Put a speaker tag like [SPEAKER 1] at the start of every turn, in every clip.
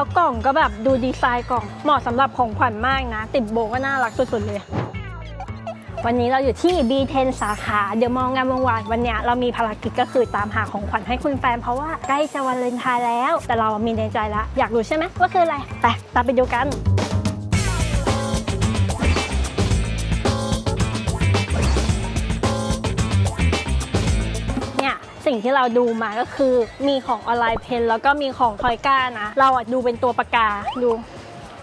[SPEAKER 1] แล้วกล่องก็แบบดูดีไซน์กล่องเหมาะสำหรับของขวัญมากนะ ติดโบก็น่ารักสุดๆเลย วันนี้เราอยู่ที่ B10 สาขาเดี๋ยวมองงานวงวานวันนี้เรามีภารกิจก็คือตามหาของขวัญให้คุณแฟนเพราะว่าใกล้จะวันเลนไทน์แล้ว แต่เรามีในใจแล้วอยากรู้ใช่ไหมว่าคืออะไรไปตามไปดูกัน สิ่งที่เราดูมาก็คือมีของออนไลน์เพนแล้วก็มีของคอยก้านะ เราอะดูเป็นตัวปากกาดู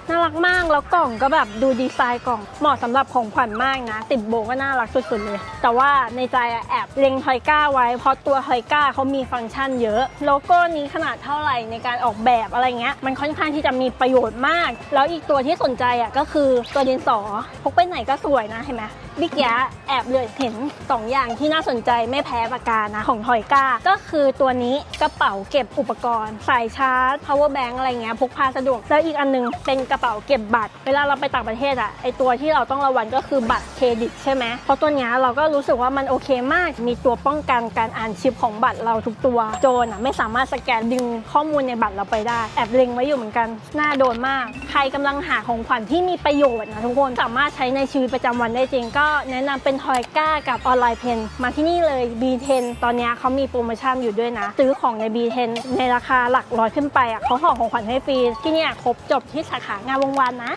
[SPEAKER 1] น่ารักมาก แล้วกล่องก็แบบดูดีไซน์กล่อง เหมาะสำหรับของขวัญมากนะ ติดโบก็น่ารักสุดๆเลย แต่ว่าในใจแอบเล็งทอยก้าไว้ เพราะตัวทอยก้าเขามีฟังก์ชันเยอะ โลโก้นี้ขนาดเท่าไหร่ในการออกแบบอะไรเงี้ย มันค่อนข้างที่จะมีประโยชน์มาก แล้วอีกตัวที่สนใจอะก็คือตัวดินสอพกไปไหนก็สวยนะเห็นไหมบิ๊กยะแอบเลยเห็น2อย่างที่น่าสนใจไม่แพ้ปากกานะของทอยก้า ก็คือตัวนี้กระเป๋าเก็บอุปกรณ์ สายชาร์จ power bank อะไรเงี้ยพกพาสะดวก แล้วอีกอันนึงเป็นกระระเป๋าเก็บบัตร เวลาเราไปต่างประเทศอะไอตัวที่เราต้องระวังก็คือบัตรเครดิตใช่ไหมเพราะตัวนี้เราก็รู้สึกว่ามันโอเคมาก มีตัวป้องกันการอ่านชิปของบัตรเราทุกตัวโจรอะไม่สามารถสแกนดึงข้อมูลในบัตรเราไปได้ แอบเล็งไว้อยู่เหมือนกันน่าโดนมาก ใครกำลังหาของขวัญที่มีประโยชน์นะทุกคนสามารถใช้ในชีวิตประจำวันได้จริง ก็แนะนำเป็นทอยก้ากับออนไลน์เพนมาที่นี่เลย B10 ตอนนี้เขามีโปรโมชั่นอยู่ด้วยนะ ซื้อของใน B10 ในราคาหลักร้อยขึ้นไปอะเขาห่อของขวัญให้ฟรีที่นี่ครบจบที่สาขางานวงวานนะ